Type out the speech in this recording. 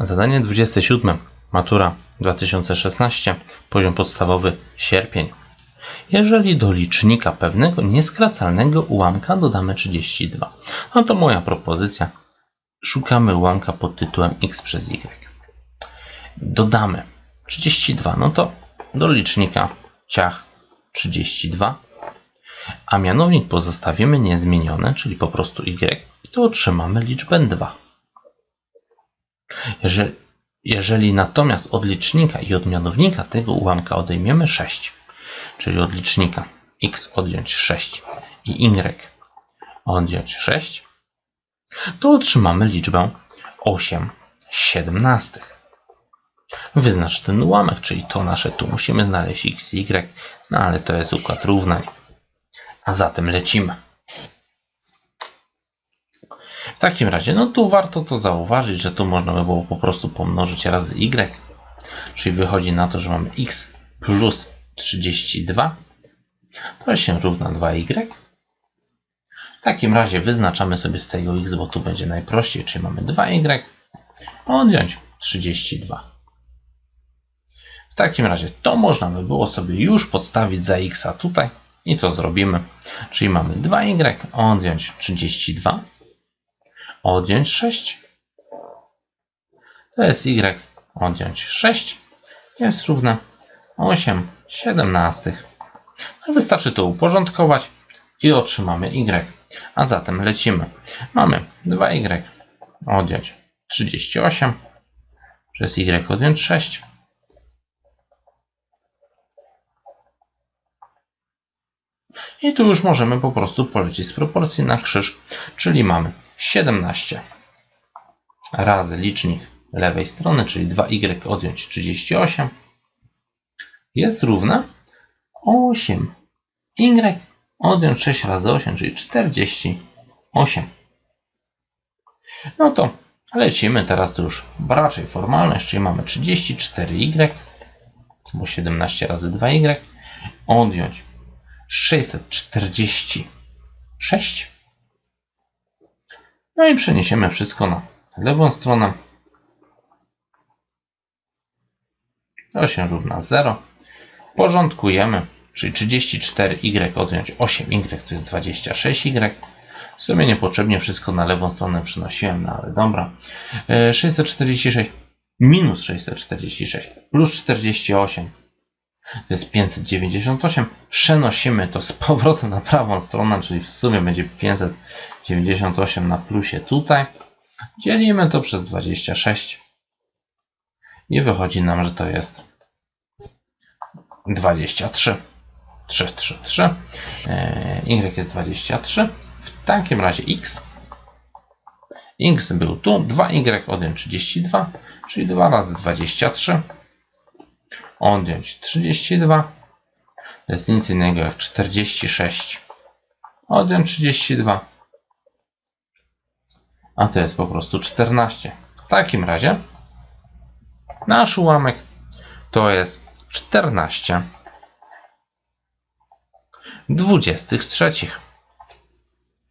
Zadanie 27. Matura 2016. Poziom podstawowy sierpień. Jeżeli do licznika pewnego nieskracalnego ułamka dodamy 32, no to moja propozycja. Szukamy ułamka pod tytułem x przez y. Dodamy 32, no to do licznika ciach 32, a mianownik pozostawimy niezmieniony, czyli po prostu y, to otrzymamy liczbę 2. Jeżeli, jeżeli natomiast od licznika i od mianownika tego ułamka odejmiemy 6, czyli od licznika x odjąć 6 i y odjąć 6, to otrzymamy liczbę 8 siedemnastych. Wyznacz ten ułamek, czyli to nasze tu musimy znaleźć x y, no ale to jest układ równań. A zatem lecimy. W takim razie, no tu warto to zauważyć, że tu można by było po prostu pomnożyć razy y, czyli wychodzi na to, że mamy x plus 32, to się równa 2y. W takim razie wyznaczamy sobie z tego x, bo tu będzie najprościej, czyli mamy 2y, odjąć 32. W takim razie to można by było sobie już podstawić za x tutaj i to zrobimy. Czyli mamy 2y odjąć 32 odjąć 6. To jest y odjąć 6 jest równe 8 siedemnastych. No wystarczy to uporządkować i otrzymamy y. A zatem lecimy. Mamy 2y odjąć 38 przez y odjąć 6. I tu już możemy po prostu polecić z proporcji na krzyż, czyli mamy 17 razy licznik lewej strony, czyli 2y odjąć 38 jest równe 8 y odjąć 6 razy 8, czyli 48. No to lecimy teraz to już raczej formalność, czyli mamy 34y, bo 17 razy 2y, odjąć 646. No i przeniesiemy wszystko na lewą stronę. To się równa 0. Porządkujemy, czyli 34y odjąć 8y to jest 26y. W sumie niepotrzebnie wszystko na lewą stronę przenosiłem, no ale dobra. 646 minus 646 plus 48 to jest 598. Przenosimy to z powrotem na prawą stronę, czyli w sumie będzie 598 na plusie tutaj. Dzielimy to przez 26 i wychodzi nam, że to jest 23. 3, 3, 3. Y jest 23. W takim razie x. x był tu, 2y odjąć 32, czyli 2 razy 23 odjąć 32. To jest nic innego jak 46. Odjąć 32. A to jest po prostu 14. W takim razie nasz ułamek to jest 14 23.